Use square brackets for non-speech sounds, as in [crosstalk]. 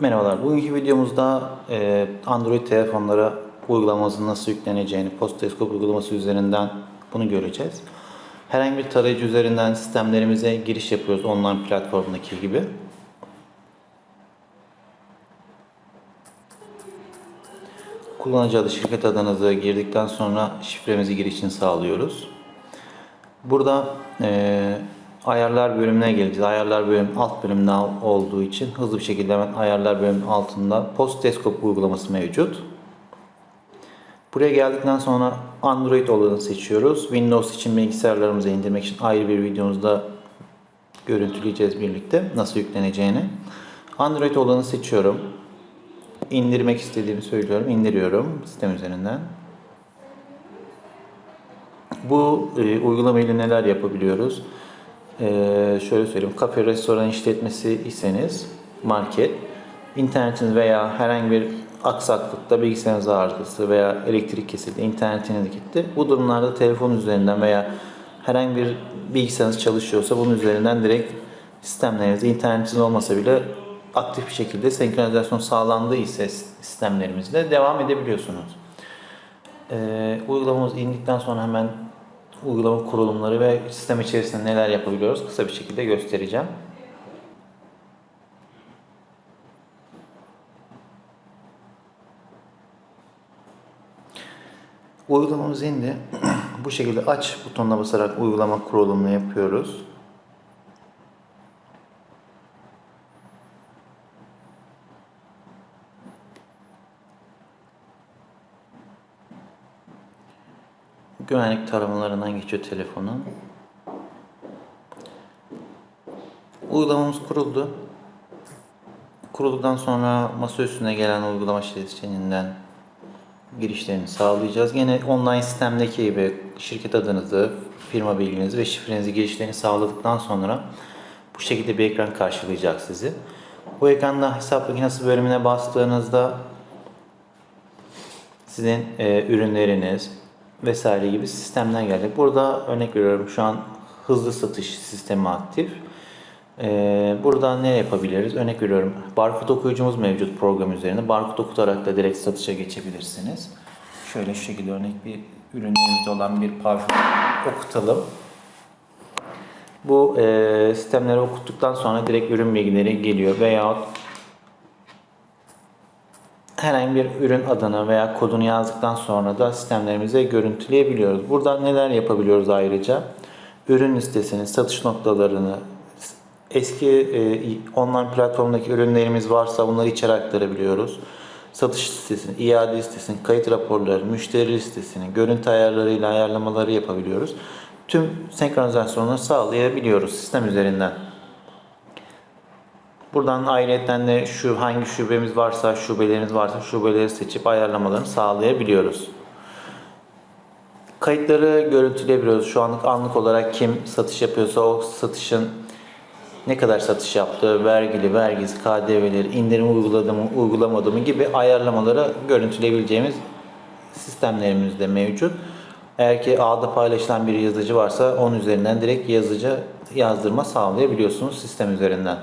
Merhabalar. Bugünkü videomuzda e, Android telefonlara uygulamasının nasıl yükleneceğini, Postescope uygulaması üzerinden bunu göreceğiz. Herhangi bir tarayıcı üzerinden sistemlerimize giriş yapıyoruz online platformdaki gibi. Kullanıcı adı, şirket adınızı girdikten sonra şifremizi girişini sağlıyoruz. Burada e, ayarlar bölümüne geleceğiz. Ayarlar bölüm alt bölümünde olduğu için hızlı bir şekilde hemen ayarlar bölümünün altında Post Desktop uygulaması mevcut. Buraya geldikten sonra Android olanı seçiyoruz. Windows için bilgisayarlarımıza indirmek için ayrı bir videomuzda görüntüleyeceğiz birlikte nasıl yükleneceğini. Android olanı seçiyorum. İndirmek istediğimi söylüyorum. İndiriyorum sistem üzerinden. Bu e, uygulama ile neler yapabiliyoruz? E, şöyle söyleyeyim. Kafe, restoran işletmesi iseniz market, internetiniz veya herhangi bir aksaklıkta bilgisayarınız arızası veya elektrik kesildi, internetiniz gitti. Bu durumlarda telefon üzerinden veya herhangi bir bilgisayarınız çalışıyorsa bunun üzerinden direkt sistemlerinizi internetiniz olmasa bile aktif bir şekilde senkronizasyon sağlandığı ise sistemlerimizde devam edebiliyorsunuz. Ee, uygulamamız indikten sonra hemen uygulama kurulumları ve sistem içerisinde neler yapabiliyoruz kısa bir şekilde göstereceğim. Uygulamamız indi. [clears throat] Bu şekilde aç butonuna basarak uygulama kurulumunu yapıyoruz. Güvenlik taramalarından geçiyor telefonun. Uygulamamız kuruldu. Kurulduktan sonra masa üstüne gelen uygulama şeridinden girişlerini sağlayacağız. Yine online sistemdeki gibi şirket adınızı, firma bilginizi ve şifrenizi girişlerini sağladıktan sonra bu şekilde bir ekran karşılayacak sizi. Bu ekranda hesap makinesi bölümüne bastığınızda sizin e, ürünleriniz vesaire gibi sistemler gelecek. Burada örnek veriyorum şu an hızlı satış sistemi aktif. E, burada ne yapabiliriz? Örnek veriyorum barkod okuyucumuz mevcut program üzerinde. Barkod okutarak da direkt satışa geçebilirsiniz. Şöyle şu şekilde örnek bir ürünlerimizde olan bir parfüm okutalım. Bu e, sistemleri okuttuktan sonra direkt ürün bilgileri geliyor veyahut herhangi bir ürün adını veya kodunu yazdıktan sonra da sistemlerimize görüntüleyebiliyoruz. Burada neler yapabiliyoruz ayrıca? Ürün listesini, satış noktalarını, eski e, online platformdaki ürünlerimiz varsa bunları içeri aktarabiliyoruz. Satış listesini, iade listesini, kayıt raporları, müşteri listesini, görüntü ayarlarıyla ayarlamaları yapabiliyoruz. Tüm senkronizasyonları sağlayabiliyoruz sistem üzerinden. Buradan ayrıca de şu hangi şubemiz varsa, şubeleriniz varsa şubeleri seçip ayarlamalarını sağlayabiliyoruz. Kayıtları görüntüleyebiliyoruz. Şu anlık anlık olarak kim satış yapıyorsa o satışın ne kadar satış yaptığı, vergili, vergisi, KDV'leri, indirim uyguladı mı, uygulamadı mı gibi ayarlamaları görüntüleyebileceğimiz sistemlerimiz de mevcut. Eğer ki ağda paylaşılan bir yazıcı varsa onun üzerinden direkt yazıcı yazdırma sağlayabiliyorsunuz sistem üzerinden.